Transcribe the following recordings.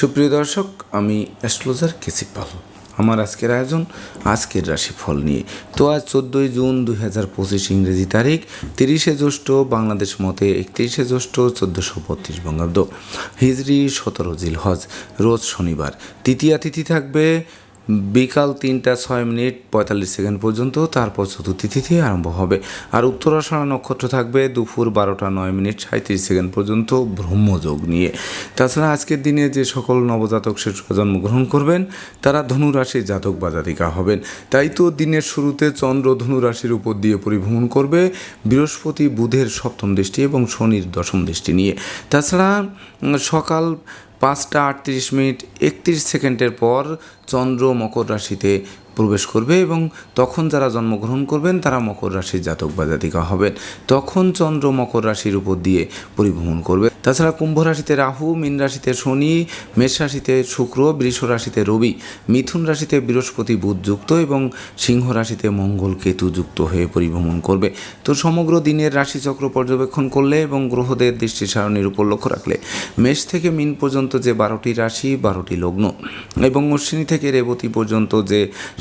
সুপ্রিয় দর্শক, আমি অ্যাস্ট্রোলজার কেসিক পাল। আমার আজকের আয়োজন, আজকের রাশিফল নিয়ে। তো আজ চোদ্দোই জুন দুই হাজার পঁচিশ ইংরেজি তারিখ, তিরিশে জ্যৈষ্ঠ বাংলাদেশ মতে একত্রিশে জ্যৈষ্ঠ চোদ্দোশো বত্রিশ বঙ্গাব্দ। হিজড়ি সতেরো জিল হজ রোজ শনিবার। তৃতীয়া তিথি থাকবে বিকাল তিনটা ছয় মিনিট পঁয়তাল্লিশ সেকেন্ড পর্যন্ত, তারপর চতুর্থী তিথি আরম্ভ হবে। আর উত্তরাষাঢ়া নক্ষত্র থাকবে দুপুর বারোটা নয় মিনিট সাঁত্রিশ সেকেন্ড পর্যন্ত ব্রহ্মযোগ নিয়ে। তাছাড়া আজকের দিনে যে সকল নবজাতক শিশুরা জন্মগ্রহণ করবেন, তারা ধনুরাশির জাতক বা জাতিকা হবেন। তাই তো দিনের শুরুতে চন্দ্র ধনুরাশির উপর দিয়ে পরিভ্রমণ করবে বৃহস্পতি, বুধের সপ্তম দৃষ্টি এবং শনির দশম দৃষ্টি নিয়ে। তাছাড়া সকাল পাঁচটা আটত্রিশ মিনিট একত্রিশ সেকেন্ডের পর চন্দ্র মকর রাশিতে প্রবেশ করবে এবং তখন যারা জন্মগ্রহণ করবেন তারা মকর রাশির জাতক বা জাতিকা হবেন। তখন চন্দ্র মকর রাশির উপর দিয়ে পরিভ্রমণ করবে। তাছাড়া কুম্ভ রাশিতে রাহু, মীন রাশিতে শনি, মেষ রাশিতে শুক্র, বৃষ রাশিতে রবি, মিথুন রাশিতে বৃহস্পতি বুধ যুক্ত এবং সিংহ রাশিতে মঙ্গল কেতু যুক্ত হয়ে পরিভ্রমণ করবে। তো সমগ্র দিনের রাশিচক্র পর্যবেক্ষণ করলে এবং গ্রহদের দৃষ্টি সারণীর উপর লক্ষ্য রাখলে মেষ থেকে মিন পর্যন্ত যে বারোটি রাশি, বারোটি লগ্ন এবং অশ্বিনী থেকে রেবতী পর্যন্ত যে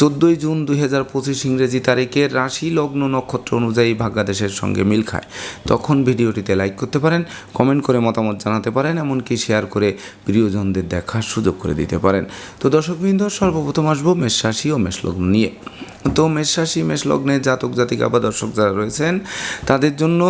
চোদ্দোই জুন দুই হাজার পঁচিশ ইংরেজি তারিখে রাশি লগ্ন নক্ষত্র অনুযায়ী ভাগ্যাদেশের সঙ্গে মিল খায়। তখন ভিডিওটিতে লাইক করতে পারেন, কমেন্ট করে মতামত জানাতে পারেন, এমনকি শেয়ার করে প্রিয়জনদের দেখার সুযোগ করে দিতে পারেন। তো দর্শকবৃন্দ, সর্বপ্রথম আসব মেষ রাশি ও মেষ লগ্ন নিয়ে। তো মেষ রাশি, মেষ লগ্নের জাতক, জাতিকা বা দর্শক যারা রয়েছেন, তাদের জন্য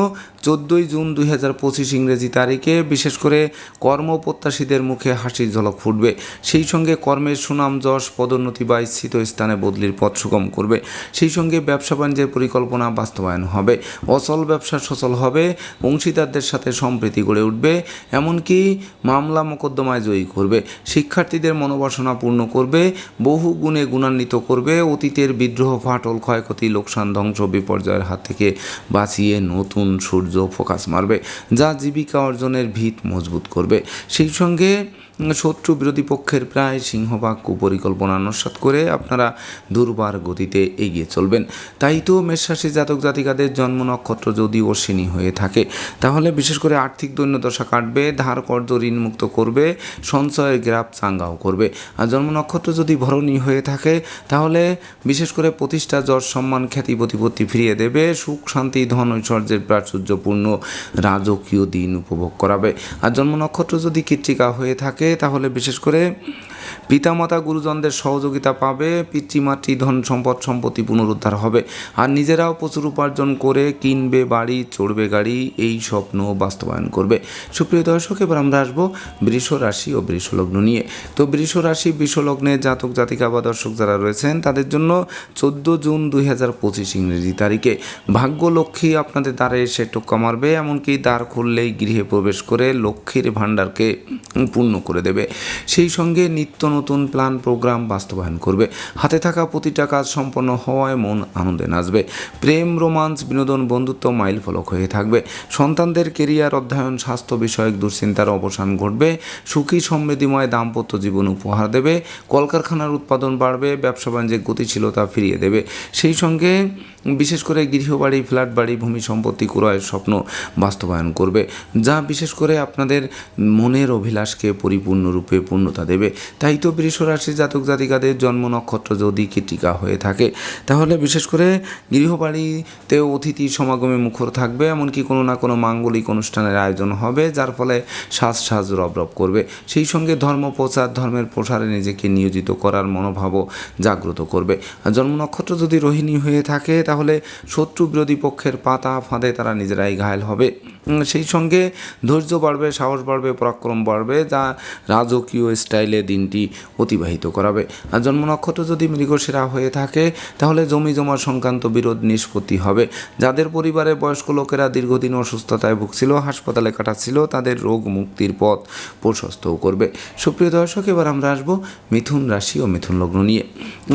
চোদ্দোই জুন দুই হাজার পঁচিশ ইংরেজি তারিখে বিশেষ করে কর্মপ্রত্যাশীদের মুখে হাসির ঝলক ফুটবে। সেই সঙ্গে কর্মের সুনাম, যশ, পদোন্নতি বা স্থিত স্থানে বদলির পথ সুগম করবে। সেই সঙ্গে ব্যবসা বাণিজ্যের পরিকল্পনা বাস্তবায়ন হবে। অচল ব্যবসা সচল হবে, অংশীদারদের সাথে সম্প্রীতি গড়ে উঠবে, এমনকি মামলা মোকদ্দমায় জয়ী করবে। শিক্ষার্থীদের মনোবাসনা পূর্ণ করবে, বহু গুণে গুণান্বিত করবে, অতীতের বিদ্রোহ, ফাটল, ক্ষয়ক্ষতি, লোকসান, ধ্বংস, বিপর্যয়ের হাত থেকে বাঁচিয়ে নতুন সূর্য ফোকাস মারবে, যা জীবিকা অর্জনের ভিত মজবুত করবে। সেই সঙ্গে শত্রু বিরোধী পক্ষের প্রায় সিংহভাগ কুপরিকল্পনা নস্বাত করে আপনারা দুর্বার গতিতে এগিয়ে চলবেন। তাই তো মেষরাশি জাতক জাতিকাদের জন্ম নক্ষত্র যদি অশ্বিনী হয়ে থাকে, তাহলে বিশেষ করে আর্থিক দৈন্যদশা কাটবে, ধার কর্য ঋণমুক্ত করবে, সঞ্চয়ের গ্রাফ চাঙ্গাও করবে। আর জন্ম নক্ষত্র যদি ভরণী হয়ে থাকে, তাহলে বিশেষ করে প্রতিষ্ঠা, যশ, সম্মান, খ্যাতি, প্রতিপত্তি ফিরিয়ে দেবে, সুখ, শান্তি, ধন, ঐশ্বর্যের প্রাচুর্যপূর্ণ রাজকীয় দিন উপভোগ করাবে। আর জন্ম নক্ষত্র যদি কৃত্রিকা হয়ে থাকে তাহলে বিশেষ করে পিতামাতা গুরুজনদের সহযোগিতা পাবে পিতৃমাতৃ ধন সম্পদ সম্পত্তি পুনরুদ্ধার হবে। আর নিজেরাও প্রচুর উপার্জন করে কিনবে বাড়ি, চড়বে গাড়ি, এই স্বপ্ন বাস্তবায়ন করবে। সুপ্রিয় দর্শক, এবার আমরা আসব বৃষ রাশি ও বৃষলগ্ন নিয়ে। তো বৃষ রাশি বৃষলগ্নে জাতক, জাতিকা বা দর্শক যারা রয়েছেন, তাদের জন্য চোদ্দ জুন দুই হাজার পঁচিশ ইংরেজি তারিখে। ভাগ্য লক্ষ্মী আপনাদের দ্বারে এসে টোক্কা মারবে, এমনকি দ্বার খুললেই গৃহে প্রবেশ করে লক্ষ্মীর ভাণ্ডারকে পূর্ণ করে দেবে। সেই সঙ্গে নিত্য নতুন প্ল্যান প্রোগ্রাম বাস্তবায়ন করবে। হাতে থাকা প্রতিটা কাজ সম্পন্ন হওয়ায় মন আনন্দে নাচবে। প্রেম, রোমান্স, বিনোদন, বন্ধুত্ব মাইল ফলক হয়ে থাকবে। সন্তানদের কেরিয়ার অধ্যয়ন, স্বাস্থ্য বিষয়ক দুশ্চিন্তার অবসান ঘটবে। সুখী, সমৃদ্ধিময় দাম্পত্য জীবন উপহার দেবে। কলকারখানার উৎপাদন বাড়বে। ব্যবসা বাণিজ্যের গতিশীলতা ফিরিয়ে দেবে। সেই সঙ্গে বিশেষ করে গৃহবাড়ি ফ্ল্যাট বাড়ি ভূমি সম্পত্তি ক্রয়ের স্বপ্ন বাস্তবায়ন করবে। যা বিশেষ করে আপনাদের মনের অভিলাষকে পরিপূর্ণরূপে পূর্ণতা দেবে। তাই তো বৃষ রাশি জাতক জাতিকাদের জন্ম নক্ষত্র যদি কীটিকা হয়ে থাকে, তাহলে বিশেষ করে গৃহবাড়িতেও অতিথি সমাগমে মুখর থাকবে, এমনকি কোনো না কোনো মাঙ্গলিক অনুষ্ঠানের আয়োজন হবে, যার ফলে সাজ সাজ রব রব করবে। সেই সঙ্গে ধর্ম প্রচার, ধর্মের প্রসারে নিজেকে নিয়োজিত করার মনোভাবও জাগ্রত করবে। জন্ম নক্ষত্র যদি রোহিণী হয়ে থাকে, তাহলে শত্রু বিরোধী পক্ষের পাতা ফাঁদে তারা নিজেরাই ঘায়ল হবে। সেই সঙ্গে ধৈর্য বাড়বে, সাহস বাড়বে, পরাক্রম বাড়বে, যা রাজকীয় স্টাইলে দিনটি অতিবাহিত করাবে। আর জন্ম নক্ষত্র যদি মৃগশিরা হয়ে থাকে, তাহলে জমি জমা সংক্রান্ত বিরোধ নিষ্পত্তি হবে। যাদের পরিবারে বয়স্ক লোকেরা দীর্ঘদিন অসুস্থতায় ভুগছিল, হাসপাতালে কাটাচ্ছিল, তাদের রোগ মুক্তির পথ প্রশস্তও করবে। সুপ্রিয় দর্শক, এবার আমরা আসব মিথুন রাশি ও মিথুন লগ্ন নিয়ে।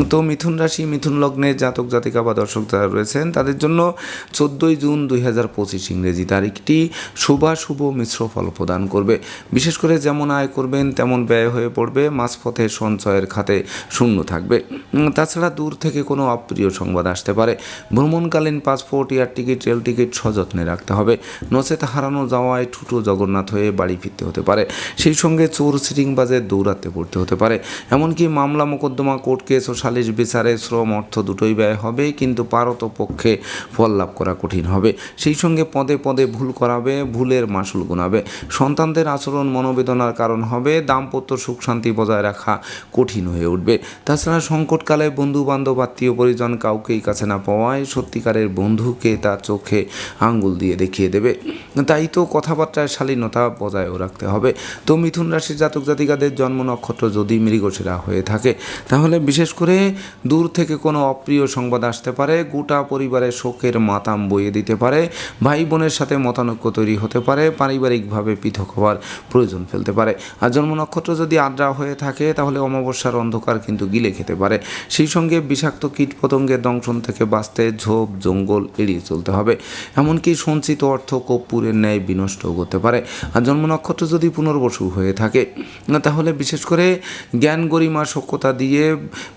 তো মিথুন রাশি, মিথুন লগ্নের জাতক, জাতিকা বা দর্শক যারা রয়েছেন, তাদের জন্য চোদ্দোই জুন দুই হাজার পঁচিশ ইংরেজি তারিখটি শুভাশুভ মিশ্র ফল প্রদান করবে। বিশেষ করে যেমন আয় করবেন, তেমন ব্যয় হয়ে পড়বে। মাঝপথে সঞ্চয়ের খাতে শূন্য থাকবে। তাছাড়া দূর থেকে কোনো অপ্রিয় সংবাদ আসতে পারে। ভ্রমণকালীন passport, air ticket, rail ticket সযত্নে রাখতে হবে। নচেত হারানো যাওয়ায় ঠুটো জগন্নাথ হয়ে বাড়ি ফিরতে হতে পারে। সেই সঙ্গে চোর সিটিংবাজে দৌড়াতে পড়তে হতে পারে। এমনকি মামলা মোকদ্দমা, কোর্ট কেস ও সালিশ বিচারে শ্রম অর্থ দুটোই ব্যয় হবে, কিন্তু পারত পক্ষে ফল লাভ করা কঠিন হবে। সেই সঙ্গে পদে পদে ভুল করাবে, ভুলের মাসুল গুনাবে। সন্তানদের আচরণ মনোবেদনার কারণ হবে। দাম্পত্য সুখ শান্তি বজায় রাখা কঠিন হয়ে উঠবে। তাছাড়া সংকটকালে বন্ধু বান্ধব আত্মীয় পরিজন কাউকেই কাছে না পাওয়ায় সত্যিকারের বন্ধুকে তার চোখে আঙ্গুল দিয়ে দেখিয়ে দেবে। তাই তো কথাবার্তায় শালীনতা বজায়ও রাখতে হবে। তো মিথুন রাশির জাতক জাতিকাদের জন্ম নক্ষত্র যদি মৃগশিরা হয়ে থাকে, তাহলে বিশেষ করে দূর থেকে কোনো অপ্রিয় সংবাদ আসতে পারে, গোটা পরিবারের শোকের মাতাম বইয়ে দিতে পারে ভাই বোনের সাথে মতানৈক্য তৈরি হতে পারে, পারিবারিকভাবে পৃথক হওয়ার প্রয়োজন ফেলতে পারে। আর জন্ম নক্ষত্র যদি আদ্রা হয়ে থাকে তাহলে অমাবস্যার অন্ধকার কিন্তু গিলে খেতে পারে। সেই সঙ্গে বিষাক্ত কীট পতঙ্গের দংশন থেকে বাঁচতে ঝোপ, জঙ্গল এড়িয়ে চলতে হবে। এমনকি সঞ্চিত অর্থ কর্পূরের ন্যায় বিনষ্ট করতে পারে। আর জন্ম নক্ষত্র যদি পুনর্বসু হয়ে থাকে, তাহলে বিশেষ করে জ্ঞান গরিমা সক্ষতা দিয়ে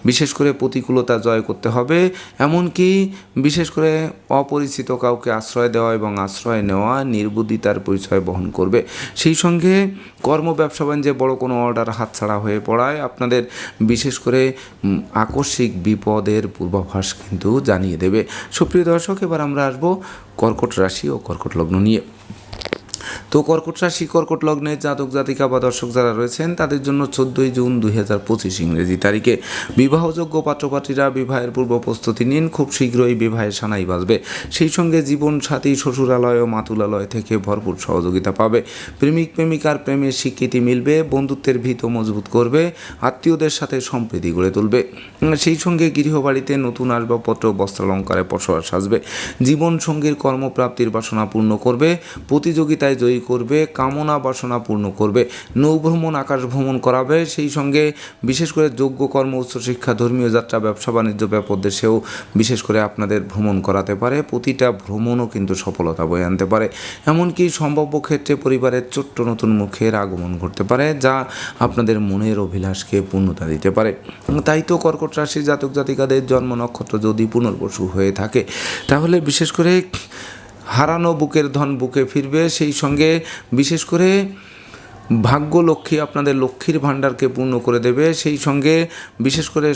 বিশেষ করে প্রতিকূলতা জয় করতে হবে। এমনকি বিশেষ করে অপরিচিত কাউকে আশ্রয় দেওয়া এবং আশ্রয় নেওয়া নির্বুদ্ধিতার পরিচয় বহন করবে। সেই সঙ্গে কর্ম ব্যবসা বাণিজ্যে বড় কোনো অর্ডার হাতছাড়া হয়ে পড়ায় আপনাদের বিশেষ করে আকস্মিক বিপদের পূর্বাভাস কিন্তু জানিয়ে দেবে। সুপ্রিয় দর্শক, এবার আমরা আসব কর্কট রাশি ও কর্কট লগ্ন নিয়ে। তো কর্কট রাশি, কর্কট লগ্নের জাতক, জাতিকা বা দর্শক যারা রয়েছেন, তাদের জন্য চোদ্দোই জুন দুই হাজার পঁচিশ ইংরেজি তারিখে বিবাহযোগ্য পাত্রপাত্রীরা বিবাহের পূর্ব প্রস্তুতি নিন, খুব শীঘ্রই বিবাহের সানাই বাজবে। সেই সঙ্গে জীবন সাথী শ্বশুরালয় ও মাতুলালয় থেকে ভরপুর সহযোগিতা পাবে। প্রেমিক, প্রেমিকার প্রেমের স্বীকৃতি মিলবে, বন্ধুত্বের ভিত মজবুত করবে, আত্মীয়দের সাথে সম্প্রীতি গড়ে তুলবে। সেই সঙ্গে গৃহবাড়িতে নতুন আসবাবপত্র, বস্ত্রালঙ্কারে পসরা সাজবে। জীবন সঙ্গীর কর্মপ্রাপ্তির বাসনা পূর্ণ করবে। প্রতিযোগিতায় জয়ী করবে, কামনা বাসনা পূর্ণ করবে, নৌভ্রমণ, আকাশ ভ্রমণ করাবে। সেই সঙ্গে বিশেষ করে যোগ্য কর্ম উচ্চশিক্ষা ধর্মীয় যাত্রা, ব্যবসা, বাণিজ্য ব্যাপক দেশেও বিশেষ করে আপনাদের ভ্রমণ করাতে পারে। প্রতিটা ভ্রমণও কিন্তু সফলতা বয়ে আনতে পারে। এমনকি সম্ভাব্য ক্ষেত্রে পরিবারের ছোট্ট নতুন মুখের আগমন ঘটতে পারে, যা আপনাদের মনের অভিলাষকে পূর্ণতা দিতে পারে। তাই তো কর্কট রাশির জাতক জাতিকাদের জন্ম নক্ষত্র যদি পুনর্বসু হয়ে থাকে, তাহলে বিশেষ করে হারানো বুকের ধন বুকে ফিরবে। সেই সঙ্গে বিশেষ করে ভাগ্য লক্ষ্মী আপনাদের লক্ষ্মীর ভাণ্ডারকে পূর্ণ করে দেবে। সেই সঙ্গে বিশেষ করে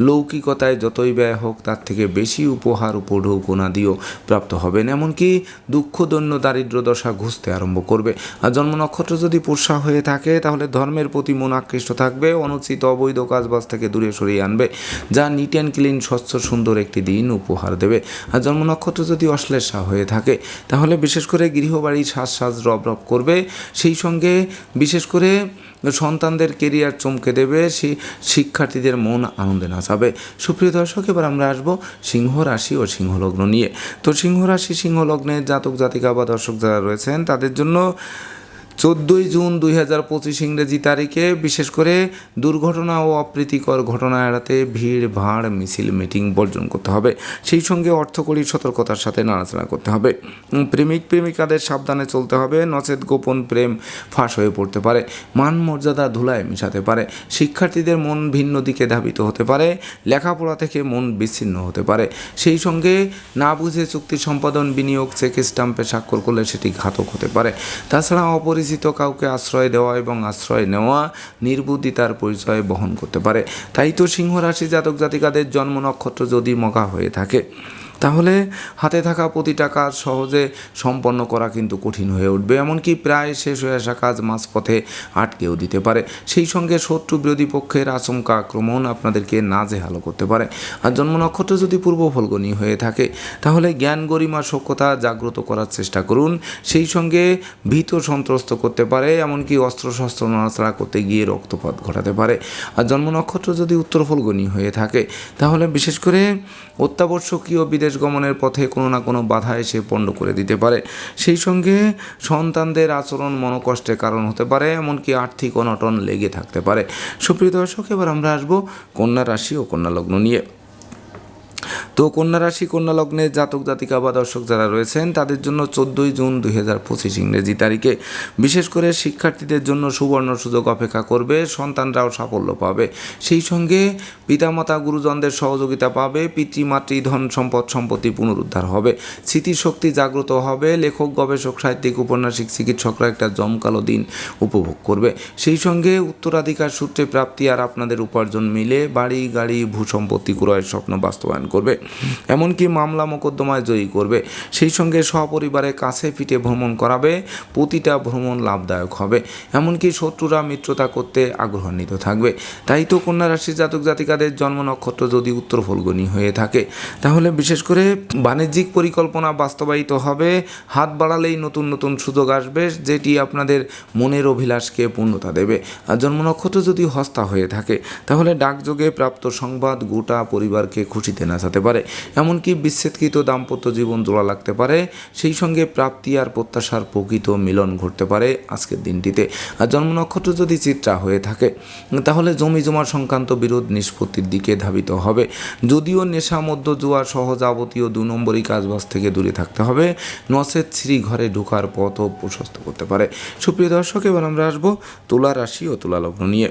লৌকিকতায় যতই ব্যয় হোক, তার থেকে বেশি উপহার উপঢৌকনাদিও প্রাপ্ত হবেন। এমনকি দুঃখ, দৈন্য, দারিদ্র, দশা ঘুষতে আরম্ভ করবে। আর জন্ম নক্ষত্র যদি পোষা হয়ে থাকে, তাহলে ধর্মের প্রতি মন আকৃষ্ট থাকবে, অনুচিত অবৈধ কাজবাজ থেকে দূরে সরিয়ে আনবে, যা নিট অ্যান্ড ক্লিন স্বচ্ছ, সুন্দর একটি দিন উপহার দেবে। আর জন্ম নক্ষত্র যদি অশ্লেষা হয়ে থাকে, তাহলে বিশেষ করে গৃহবাড়ি শ্বাস সাজ রব রব করবে। সেই সঙ্গে বিশেষ করে সন্তানদের কেরিয়ার চমকে দেবে সেই শিক্ষার্থীদের মন আনন্দে নাচাবে। সুপ্রিয় দর্শক, এবার আমরা আসব সিংহ রাশি ও সিংহলগ্ন নিয়ে। তো সিংহ রাশি, সিংহ লগ্নের জাতক জাতিকা বা দর্শক যারা রয়েছেন, তাদের জন্য চোদ্দোই জুন দুই হাজার পঁচিশ ইংরেজি তারিখে বিশেষ করে দুর্ঘটনা ও অপ্রীতিকর ঘটনা এড়াতে ভিড়, ভাড়, মিছিল, মিটিং বর্জন করতে হবে। সেই সঙ্গে অর্থকরী সতর্কতার সাথে নাড়াচাড়া করতে হবে। প্রেমিক, প্রেমিকাদের সাবধানে চলতে হবে। নচেত গোপন প্রেম ফাঁস হয়ে পড়তে পারে। মান মর্যাদা ধুলায় মিশাতে পারে। শিক্ষার্থীদের মন ভিন্ন দিকে ধাবিত হতে পারে। লেখাপড়া থেকে মন বিচ্ছিন্ন হতে পারে। সেই সঙ্গে না বুঝে চুক্তি সম্পাদন, বিনিয়োগ, চেক স্টাম্পে স্বাক্ষর করলে সেটি ঘাতক হতে পারে। তাছাড়া অপরিচিত কাউকে আশ্রয় দেওয়া এবং আশ্রয় নেওয়া নির্বুদ্ধিতার পরিচয় বহন করতে পারে। তাই তো সিংহরাশি জাতক জাতিকাদের জন্ম নক্ষত্র যদি মগা হয়ে থাকে তাহলে হাতে থাকা প্রতিটা কাজ সহজে সম্পন্ন করা কিন্তু কঠিন হয়ে উঠবে, এমনকি প্রায় শেষ হয়ে আসা কাজ মাঝপথে আটকেও দিতে পারে। সেই সঙ্গে শত্রু বিরোধী পক্ষের আচমকা আক্রমণ আপনাদেরকে নাজেহালো করতে পারে। আর জন্ম নক্ষত্র যদি পূর্ব ফলগণী হয়ে থাকে, তাহলে জ্ঞান গরিমা সক্ষতা জাগ্রত করার চেষ্টা করুন। সেই সঙ্গে ভীত সন্ত্রস্ত করতে পারে, এমনকি অস্ত্রশস্ত্র নড়াচড়া করতে গিয়ে রক্তপাত ঘটাতে পারে। আর জন্ম নক্ষত্র যদি উত্তর ফলগণী হয়ে থাকে, তাহলে বিশেষ করে অত্যাবশ্যকীয় বিদেশ গমনের পথে কোনো না কোনো বাধা এসে পণ্ড করে দিতে পারে। সেই সঙ্গে সন্তানদের আচরণ মনোকষ্টের কারণ হতে পারে, এমনকি আর্থিক অনটন লেগে থাকতে পারে। সুপ্রিয় দর্শক, এবার আমরা আসব কন্যা রাশি ও কন্যা লগ্ন নিয়ে। তো কন্যা রাশি, কন্যা লগ্নে জাতক, জাতিকা বা দর্শক যারা রয়েছেন, তাদের জন্য চোদ্দোই জুন দুই হাজার পঁচিশ ইংরেজি তারিখে বিশেষ করে শিক্ষার্থীদের জন্য সুবর্ণ সুযোগ অপেক্ষা করবে, সন্তানরাও সাফল্য পাবে। সেই সঙ্গে পিতামাতা, গুরুজনদের সহযোগিতা পাবে পিতৃমাতৃ ধন সম্পদ, সম্পত্তি পুনরুদ্ধার হবে, স্মৃতিশক্তি জাগ্রত হবে, লেখক, গবেষক, সাহিত্যিক, উপন্যাসিক, চিকিৎসকরা একটা জমকালো দিন উপভোগ করবে। সেই সঙ্গে উত্তরাধিকার সূত্রে প্রাপ্তি আর আপনাদের উপার্জন মিলে বাড়ি, গাড়ি, ভূসম্পত্তি ক্রয়ের স্বপ্ন বাস্তবায়ন করবে। এমনকি মামলা মোকদ্দমায় জয়ী করবে। সেই সঙ্গে সপরিবারে কাছে পিঠে ভ্রমণ করাবে। প্রতিটা ভ্রমণ লাভদায়ক হবে। এমনকি শত্রুরা মিত্রতা করতে আগ্রহান্বিত থাকবে। তাই তো কন্যা রাশির জাতক জাতিকাদের জন্ম নক্ষত্র যদি উত্তর ফলগণী হয়ে থাকে, তাহলে বিশেষ করে বাণিজ্যিক পরিকল্পনা বাস্তবায়িত হবে। হাত বাড়ালেই নতুন নতুন সুযোগ আসবে, যেটি আপনাদের মনের অভিলাষকে পূর্ণতা দেবে। আর জন্ম নক্ষত্র যদি হস্তা হয়ে থাকে, তাহলে ডাকযোগে প্রাপ্ত সংবাদ গোটা পরিবারকে খুশিতে নাচাতে পারে। এমনকি বিচ্ছেদকৃত দাম্পত্য জীবন জোড়া লাগতে পারে। সেই সঙ্গে প্রাপ্তি আর প্রত্যাশার প্রকৃত মিলন ঘটতে পারে আজকের দিনটিতে। আর জন্ম নক্ষত্র যদি চিত্রা হয়ে থাকে, তাহলে জমি জমা সংক্রান্ত বিরোধ নিষ্পত্তির দিকে ধাবিত হবে। যদিও নেশা মধ্য জুয়া সহ যাবতীয় দু নম্বরই কাজবাজ থেকে দূরে থাকতে হবে। নসেদ শ্রী ঘরে ঢোকার পথও প্রশস্ত করতে পারে। সুপ্রিয় দর্শক, এবার আমরা আসব তুলা রাশি ও তুলা লগ্ন নিয়ে।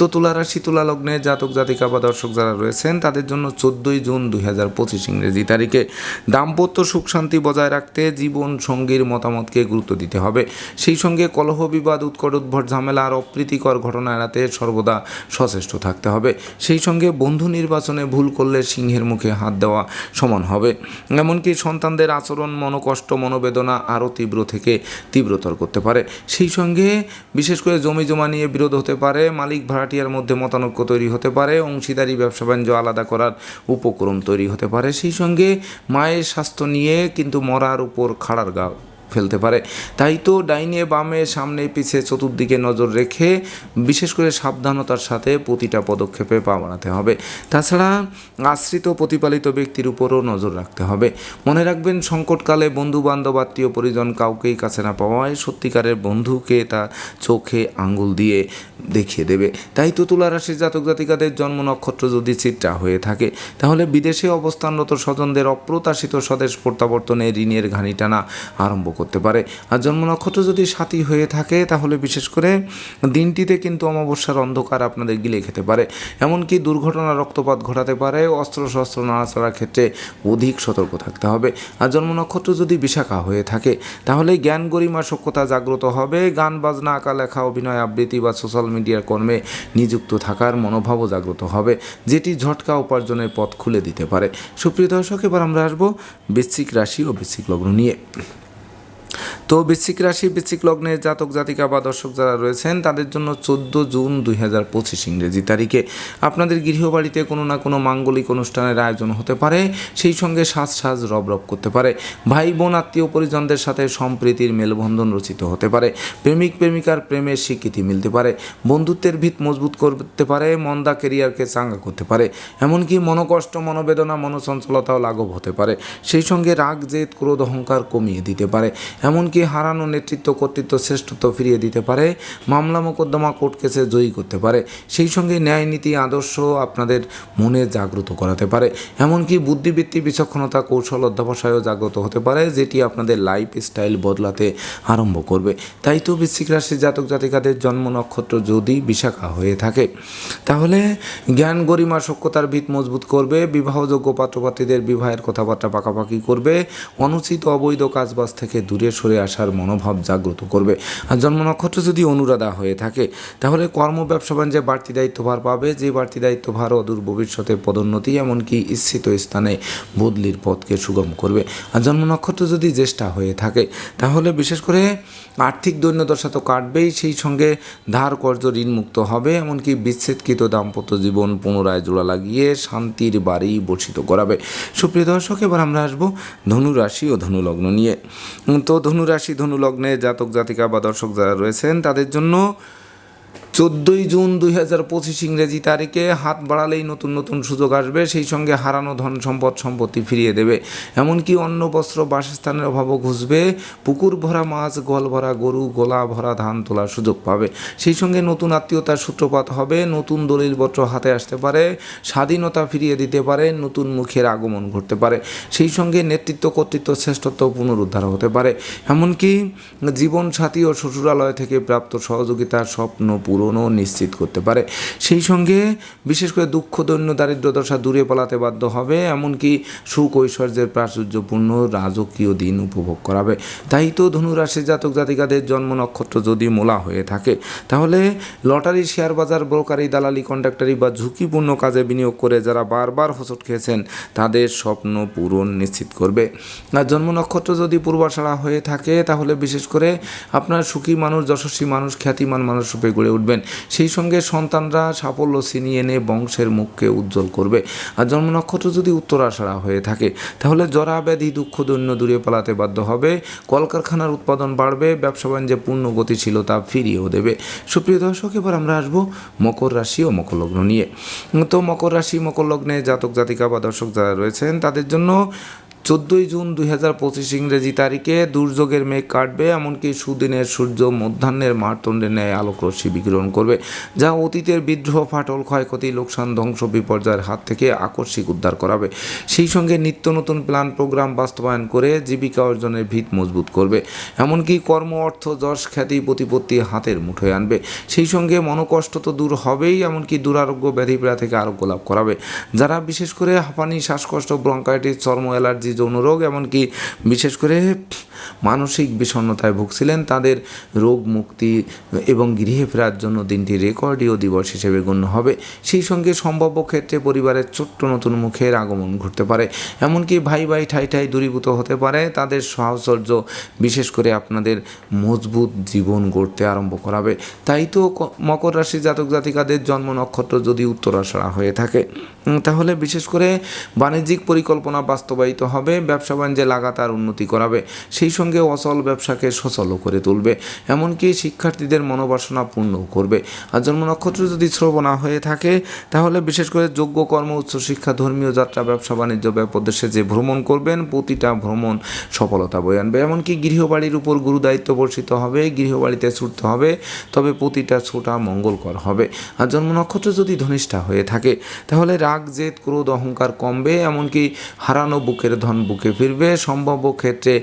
তো তুলা রাশি, তুলা লগ্নে জাতক জাতিকা বা দর্শক যারা রয়েছেন, তাদের জন্য চোদ্দোই জুন দুই হাজার পঁচিশ ইংরেজি তারিখে দাম্পত্য সুখ শান্তি বজায় রাখতে জীবন সঙ্গীর মতামতকে গুরুত্ব দিতে হবে। সেই সঙ্গে কলহ বিবাদ, উৎকট উদ্ভট ঝামেলা আর অপ্রীতিকর ঘটনা এড়াতে সর্বদা সচেষ্ট থাকতে হবে। সেই সঙ্গে বন্ধু নির্বাচনে ভুল করলে সিংহের মুখে হাত দেওয়া সমান হবে। এমনকি সন্তানদের আচরণ, মনোকষ্ট, মনোবেদনা আরও তীব্র থেকে তীব্রতর করতে পারে। সেই সঙ্গে বিশেষ করে জমি জমা নিয়ে বিরোধ হতে পারে, মালিক ভাড়াটিয়ার মধ্যে মতানৈক্য তৈরি হতে পারে, অংশীদারি, ব্যবসা বাণিজ্য আলাদা করার উপক্রম তৈরি হতে পারে। সেই সঙ্গে মায়ের স্বাস্থ্য নিয়ে কিন্তু মরার উপর খাড়ার গা ফেলতে পারে। তাই তো ডাইনে বামে সামনে পিছে চতুর্দিকে নজর রেখে বিশেষ করে সাবধানতার সাথে প্রতিটা পদক্ষেপে পা বাড়াতে হবে। তাছাড়া আশ্রিত প্রতিপালিত ব্যক্তির উপরও নজর রাখতে হবে। মনে রাখবেন, সংকটকালে বন্ধু বান্ধব আত্মীয় পরিজন কাউকেই কাছে না পাওয়ায় সত্যিকারের বন্ধুকে তা চোখে আঙ্গুল দিয়ে দেখিয়ে দেবে। তাই তো তুলা রাশির জাতক জাতিকাদের জন্ম নক্ষত্র যদি চিত্রা হয়ে থাকে, তাহলে বিদেশে অবস্থানরত স্বজনদের অপ্রত্যাশিত স্বদেশ প্রত্যাবর্তনে ঋণের ঘানি টানা আরম্ভ করতে পারে। আর জন্ম নক্ষত্র যদি সাথী হয়ে থাকে, তাহলে বিশেষ করে দিনটিতে কিন্তু অমাবস্যার অন্ধকার আপনাদের গিলে খেতে পারে। এমনকি দুর্ঘটনা রক্তপাত ঘটাতে পারে। অস্ত্রশস্ত্র নাড়াচাড়ার ক্ষেত্রে অধিক সতর্ক থাকতে হবে। আর জন্ম নক্ষত্র যদি বিশাখা হয়ে থাকে, তাহলে জ্ঞান গরিমা সক্ষতা জাগ্রত হবে। গান, বাজনা, আঁকা, লেখা, অভিনয়, আবৃত্তি বা সোশ্যাল মিডিয়ার কর্মে নিযুক্ত থাকার মনোভাবও জাগ্রত হবে, যেটি ঝটকা উপার্জনের পথ খুলে দিতে পারে। সুপ্রিয় দর্শক, এবার আমরা আসব বৃশ্চিক রাশি ও বৃশ্চিক লগ্ন নিয়ে। তো বৃশ্চিক রাশি, বৃশ্চিক লগ্নের জাতক, জাতিকা বা দর্শক যারা রয়েছেন, তাদের জন্য চোদ্দ জুন দুই হাজার পঁচিশ ইংরেজি তারিখে আপনাদের গৃহবাড়িতে কোনো না কোনো মাঙ্গলিক অনুষ্ঠানের আয়োজন হতে পারে। সেই সঙ্গে সাজ সাজ রব রব করতে পারে। ভাই বোন আত্মীয় পরিজনদের সাথে সম্প্রীতির মেলবন্ধন রচিত হতে পারে। প্রেমিক, প্রেমিকার প্রেমের স্বীকৃতি মিলতে পারে। বন্ধুত্বের ভিত মজবুত করতে পারে। মন্দা কেরিয়ারকে চাঙ্গা করতে পারে। এমনকি মনোকষ্ট, মনোবেদনা, মনোচঞ্চলতাও লাঘব হতে পারে। সেই সঙ্গে রাগ, জেদ, ক্রোধ, অহংকার কমিয়ে দিতে পারে। এমনকি হারানো নেতৃত্ব কর্তৃত্ব শ্রেষ্ঠত্ব ফিরিয়ে দিতে পারে, মামলা মোকদ্দমা কোর্ট কেসে জয়ী করতে পারে। সেই সঙ্গে ন্যায় নীতি আদর্শ আপনাদের মনে জাগ্রত করাতে পারে। এমনকি বুদ্ধিবৃত্তি, বিচক্ষণতা, কৌশল অধ্যাবসায়ও জাগ্রত হতে পারে, যেটি আপনাদের লাইফ স্টাইল বদলাতে আরম্ভ করবে। তাই তো বৃশ্চিক রাশির জাতক জাতিকাদের জন্ম নক্ষত্র যদি বিশাখা হয়ে থাকে, তাহলে জ্ঞান গরিমা সক্ষতার ভিত মজবুত করবে, বিবাহযোগ্য পাত্রপাত্রীদের বিবাহের কথাবার্তা পাকাপাকি করবে, অনুচিত অবৈধ কাজবাজ থেকে দূরে সরে আসার মনোভাব জাগ্রত করবে। আর জন্ম নক্ষত্র যদি অনুরাধা হয়ে থাকে, তাহলে কর্ম, ব্যবসা, বাণিজ্যে বাড়তি দায়িত্বভার পাবে। যে বাড়তি দায়িত্বভার অদূর ভবিষ্যতে পদোন্নতি, এমনকি ইচ্ছিত স্থানে বদলির পথকে সুগম করবে। আর জন্ম নক্ষত্র যদি জ্যেষ্ঠা হয়ে থাকে, তাহলে বিশেষ করে আর্থিক দৈন্যদশা তো কাটবেই, সেই সঙ্গে ধার কর্য ঋণ মুক্ত হবে। এমনকি বিচ্ছেদকৃত দাম্পত্য জীবন পুনরায় জোড়া লাগিয়ে শান্তির বাড়ি বর্ষিত করাবে। সুপ্রিয় দর্শক, এবার আমরা আসব ধনুরাশি ও ধনুলগ্ন নিয়ে। তো ধনুরাশি ধনুলগ্নে জাতক জাতিকা বা দর্শক যারা রয়েছেন তাদের জন্য চোদ্দোই জুন দুই হাজার পঁচিশ ইংরেজি তারিখে হাত বাড়ালেই নতুন নতুন সুযোগ আসবে, সেই সঙ্গে হারানো ধন সম্পদ সম্পত্তি ফিরিয়ে দেবে। এমনকি অন্ন, বস্ত্র, বাসস্থানের অভাবও ঘুষবে। পুকুর ভরা মাছ, গল ভরা গরু, গোলা ভরা ধান তোলার সুযোগ পাবে। সেই সঙ্গে নতুন আত্মীয়তার সূত্রপাত হবে, নতুন দলিলপত্র হাতে আসতে পারে, স্বাধীনতা ফিরিয়ে দিতে পারে, নতুন মুখের আগমন ঘটতে পারে। সেই সঙ্গে নেতৃত্ব, কর্তৃত্ব, শ্রেষ্ঠত্ব পুনরুদ্ধার হতে পারে। এমনকি জীবনসাথী ও শ্বশুরালয় থেকে প্রাপ্ত সহযোগিতার স্বপ্ন পূরণও নিশ্চিত করতে পারে। সেই সঙ্গে বিশেষ করে দুঃখ, দৈন্য, দারিদ্র দশা দূরে পালাতে বাধ্য হবে, এমনকি সুখ ঐশ্বর্যের প্রাচুর্যপূর্ণ রাজকীয় দিন উপভোগ করাবে। তাই তো ধনুরাশি জাতক জাতিকাদের জন্ম নক্ষত্র যদি মোলা হয়ে থাকে, তাহলে লটারি, শেয়ার বাজার, ব্রোকারি, দালালি, কন্ডাক্টারি বা ঝুঁকিপূর্ণ কাজে বিনিয়োগ করে যারা বারবার হোঁচট খেয়েছেন, তাদের স্বপ্ন পূরণ নিশ্চিত করবে। আর জন্ম নক্ষত্র যদি পূর্বাশাড়া হয়ে থাকে, তাহলে বিশেষ করে আপনার সুখী মানুষ, যশস্বী মানুষ, খ্যাতিমান মানুষ রূপে গড়ে উঠবেন সেই সঙ্গে সন্তানরা সাফল্য ছিনিয়ে এনে বংশের মুখকে উজ্জ্বল করবে। আর জন্ম নক্ষত্র যদি উত্তরাষাড়া হয়ে থাকে, তাহলে জরা ব্যাধি দুঃখ দৈন্য দূরে পালাতে বাধ্য হবে। কলকারখানার উৎপাদন বাড়বে, ব্যবসা বাণিজ্যে পূর্ণ গতিশীলতা ফিরিয়েও দেবে। সুপ্রিয় দর্শক, এবার আমরা আসব মকর রাশি ও মকর লগ্ন নিয়ে। তো মকর রাশি, মকর লগ্নে জাতক জাতিকা বা দর্শক যারা রয়েছেন, তাদের জন্য চোদ্দোই জুন দুই হাজার পঁচিশ ইংরেজি তারিখে দুর্যোগের মেঘ কাটবে, এমনকি সুদিনের সূর্য মধ্যাহ্নের মারতণ্ডের ন্যায় আলোক রশ্মি বিকিরণ করবে, যা অতীতের বিদ্রোহ, ফাটল, ক্ষয়ক্ষতি, লোকসান, ধ্বংস, বিপর্যয়ের হাত থেকে আকস্মিক উদ্ধার করাবে। সেই সঙ্গে নিত্য নতুন প্ল্যান প্রোগ্রাম বাস্তবায়ন করে জীবিকা অর্জনের ভিত মজবুত করবে, এমনকি কর্ম, অর্থ, যশ, খ্যাতি, প্রতিপত্তি হাতের মুঠোয় আনবে। সেই সঙ্গে মনোকষ্ট তো দূর হবেই, এমনকি দুরারোগ্য ব্যাধিপীড়া থেকে আরোগ্য লাভ করাবে। যারা বিশেষ করে হাঁপানি, শ্বাসকষ্ট, ব্রঙ্কাইটিস, চর্ম অ্যালার্জি যৌন রোগ, এমনকি বিশেষ করে মানসিক বিষণ্ণতায় ভুগছিলেন তাদের রোগ মুক্তি এবং গৃহে ফেরার জন্য দিনটি রেকর্ডীয় দিবস হিসেবে গণ্য হবে। সেই সঙ্গে সম্ভাব্য ক্ষেত্রে পরিবারের ছোট্ট নতুন মুখের আগমন ঘটতে পারে। এমনকি ভাই ভাই, ঠাই ঠাই দূরীভূত হতে পারে। তাদের সাহচর্য বিশেষ করে আপনাদের মজবুত জীবন গড়তে আরম্ভ করাবে। তাই তো মকর রাশি জাতক জাতিকাদের জন্ম নক্ষত্র যদি উত্তরাষাড়া হয়ে থাকে তাহলে বিশেষ করে বাণিজ্যিক পরিকল্পনা বাস্তবায়িত হবে। ব্যবসা বাণিজ্যে লাগাতার উন্নতি করাবে, সেই সঙ্গে অচল ব্যবসাকে সচলও করে তুলবে, এমনকি শিক্ষার্থীদের মনোবাসনা পূর্ণ করবে। আর জন্ম নক্ষত্র যদি শ্রবণা হয়ে থাকে, তাহলে বিশেষ করে যোগ্য কর্ম উচ্চশিক্ষা ধর্মীয় যাত্রা, ব্যবসা বাণিজ্য, ব্যাপদেশে যে ভ্রমণ করবেন, প্রতিটা ভ্রমণ সফলতা বয়ে আনবে। এমনকি গৃহবাড়ির উপর গুরু দায়িত্ব বর্ষিত হবে, গৃহবাড়িতে ছুটতে হবে, তবে প্রতিটা ছোটা মঙ্গলকর হবে। আর জন্ম নক্ষত্র যদি ধনিষ্ঠা হয়ে থাকে, তাহলে রাগ, জেদ, ক্রোধ, অহংকার কমবে, এমনকি হারানো বুকের ধন বুকে ফিরবে। সম্ভাব্য ক্ষেত্রে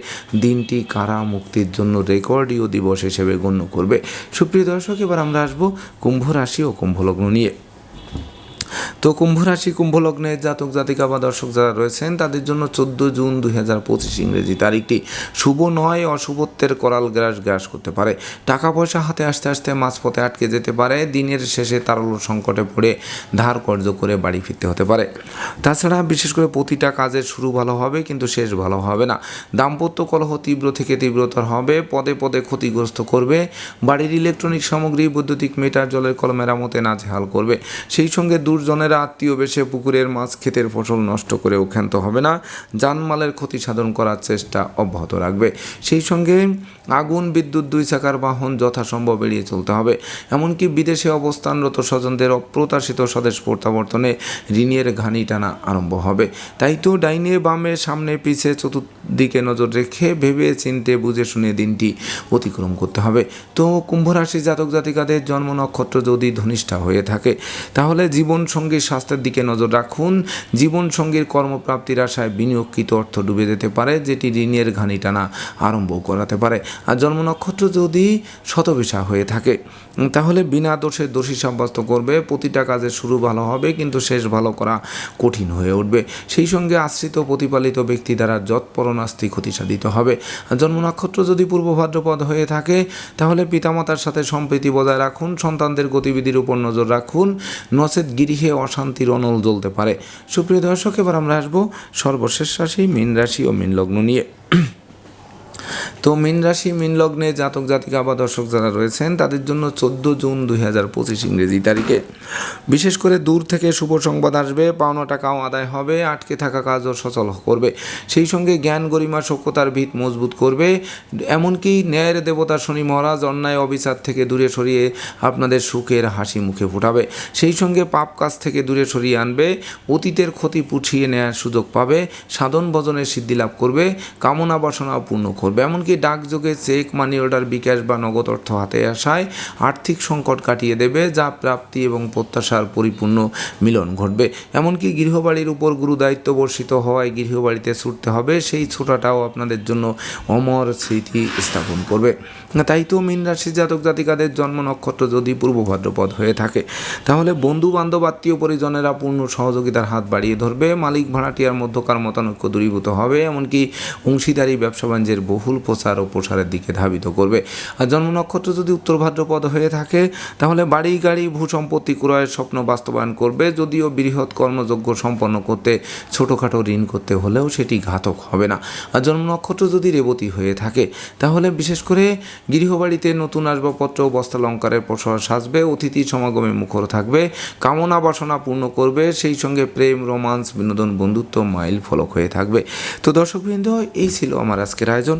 দিনটি কারা মুক্তির জন্য রেকর্ডীয় দিবস হিসেবে গণ্য করবে? সুপ্রিয় দর্শক, এবার আমরা আসব কুম্ভ রাশি ও কুম্ভলগ্ন নিয়ে। তো কুম্ভ রাশি কুম্ভ লগ্নের জাতক, জাতিকা বা দর্শক যারা রয়েছেন, তাদের জন্য চোদ্দ জুন দুই হাজার পঁচিশ ইংরেজি তারিখটি শুভ নয়, অশুভত্বের করাল গ্রাস গ্রাস করতে পারে। টাকা পয়সা হাতে আসতে আসতে মাঝপথে আটকে যেতে পারে। দিনের শেষে তারল্য সংকটে পড়ে ধার কর্য করে বাড়ি ফিরতে হতে পারে। তাছাড়া বিশেষ করে প্রতিটা কাজের শুরু ভালো হবে, কিন্তু শেষ ভালো হবে না। দাম্পত্য কলহ তীব্র থেকে তীব্রতর হবে। পদে পদে ক্ষতিগ্রস্ত করবে। বাড়ির ইলেকট্রনিক সামগ্রী, বৈদ্যুতিক মিটার, জলের কল মেরামতে নাজেহাল করবে। সেই সঙ্গে দুর্জনেরা আত্মীয় বেশে পুকুরের মাছ ক্ষেতের ফসল নষ্ট করেও ক্ষান্ত হবে না। জানমালের ক্ষতি সাধন করার চেষ্টা অব্যাহত রাখবে। সেই সঙ্গে আগুন, বিদ্যুৎ, দুই চাকার বাহন যথাসম্ভব এড়িয়ে চলতে হবে। এমনকি বিদেশে অবস্থানরত স্বজনদের অপ্রত্যাশিত স্বদেশ প্রত্যাবর্তনে ঋণের ঘানি টানা আরম্ভ হবে। তাই তো ডাইনে বামে সামনে পিছে চতুর্দিকে নজর রেখে ভেবে চিনতে বুঝে শুনে দিনটি অতিক্রম করতে হবে। তো কুম্ভ রাশি জাতক জাতিকাদের জন্ম নক্ষত্র যদি ধনিষ্ঠা হয়ে থাকে, তাহলে জীবন সঙ্গীর স্বাস্থ্যের দিকে নজর রাখুন। জীবন সঙ্গীর কর্মপ্রাপ্তির আশায় বিনিয়োগকৃত অর্থ ডুবে যেতে পারে, যেটি ঋণের ঘানি টানা আরম্ভ করাতে পারে। আর জন্ম নক্ষত্র যদি শতবিশা হয়ে থাকে, তাহলে বিনা দোষে দোষী সাব্যস্ত করবে। প্রতিটা কাজের শুরু ভালো হবে, কিন্তু শেষ ভালো করা কঠিন হয়ে উঠবে। সেই সঙ্গে আশ্রিত প্রতিপালিত ব্যক্তি দ্বারা যৎপরণাস্তি ক্ষতি সাধিত হবে। জন্ম নক্ষত্র যদি পূর্ব ভাদ্রপদ হয়ে থাকে, তাহলে পিতামাতার সাথে সম্প্রীতি বজায় রাখুন। সন্তানদের গতিবিধির উপর নজর রাখুন। নচেত গৃহে অশান্তির অনল জ্বলতে পারে। সুপ্রিয় দর্শক, এবার আমরা আসব সর্বশেষ রাশি, মীন রাশি ও মীন লগ্ন নিয়ে। তো মীন রাশি, মীন লগ্নে জাতক, জাতিকা বা দর্শক যারা রয়েছেন, তাদের জন্য চোদ্দ জুন দুই হাজার পঁচিশ ইংরেজি তারিখে। বিশেষ করে দূর থেকে শুভ সংবাদ আসবে, পাওনা টাকাও আদায় হবে, আটকে থাকা কাজও সচল করবে। সেই সঙ্গে জ্ঞান গরিমা সভ্যতার ভিত মজবুত করবে। এমনকি ন্যায়ের দেবতা শনি মহারাজ অন্যায়, অবিচার থেকে দূরে সরিয়ে আপনাদের সুখের হাসি মুখে ফোটাবে। সেই সঙ্গে পাপ কাজ থেকে দূরে সরিয়ে আনবে, অতীতের ক্ষতি পুছিয়ে নেওয়ার সুযোগ পাবে, সাধন ভজনের সিদ্ধি লাভ করবে, কামনা বাসনা পূর্ণ করবে। এমনকি ডাকযোগে চেক মানি অর্ডার বিকাশ বা নগদ অর্থ হাতে আসায় আর্থিক সংকট কাটিয়ে দেবে, যা প্রাপ্তি এবং প্রত্যাশার পরিপূর্ণ মিলন ঘটবে। এমনকি গৃহবাড়ির উপর গুরু দায়িত্ব বর্ষিত হওয়ায় গৃহবাড়িতে ছুটতে হবে, সেই ছোটাটাও আপনাদের জন্য অমর স্মৃতি স্থাপন করবে। তাই তো মীন রাশির জাতক জাতিকাদের জন্ম নক্ষত্র যদি পূর্ব ভাদ্রপদ হয়ে থাকে, তাহলে বন্ধু বান্ধব আত্মীয় পরিজনেরা পূর্ণ সহযোগিতার হাত বাড়িয়ে ধরবে। মালিক ভাড়াটিয়ার মধ্যকার মতানৈক্য দূরীভূত হবে। এমনকি অংশীদারি ব্যবসা বাণিজ্যের বহুল প্রচার ও প্রসারের দিকে ধাবিত করবে। আর জন্ম নক্ষত্র যদি উত্তর ভাদ্রপদ হয়ে থাকে, তাহলে বাড়ি, গাড়ি, ভূ সম্পত্তি ক্রয়ের স্বপ্ন বাস্তবায়ন করবে। যদিও বৃহৎ কর্মযজ্ঞ সম্পন্ন করতে, ছোটোখাটো ঋণ করতে হলেও সেটি ঘাতক হবে না। আর জন্ম নক্ষত্র যদি রেবতী হয়ে থাকে, তাহলে বিশেষ করে গৃহবাড়িতে নতুন আসবাবপত্র, বস্ত্রালঙ্কারের প্রসার সাজবে, অতিথি সমাগমে মুখর থাকবে, কামনা বাসনা পূর্ণ করবে, সেই সঙ্গে প্রেম, রোমান্স, বিনোদন, বন্ধুত্ব মাইল ফলক হয়ে থাকবে। তো দর্শকবৃন্দ, এই ছিল আমার আজকের আয়োজন।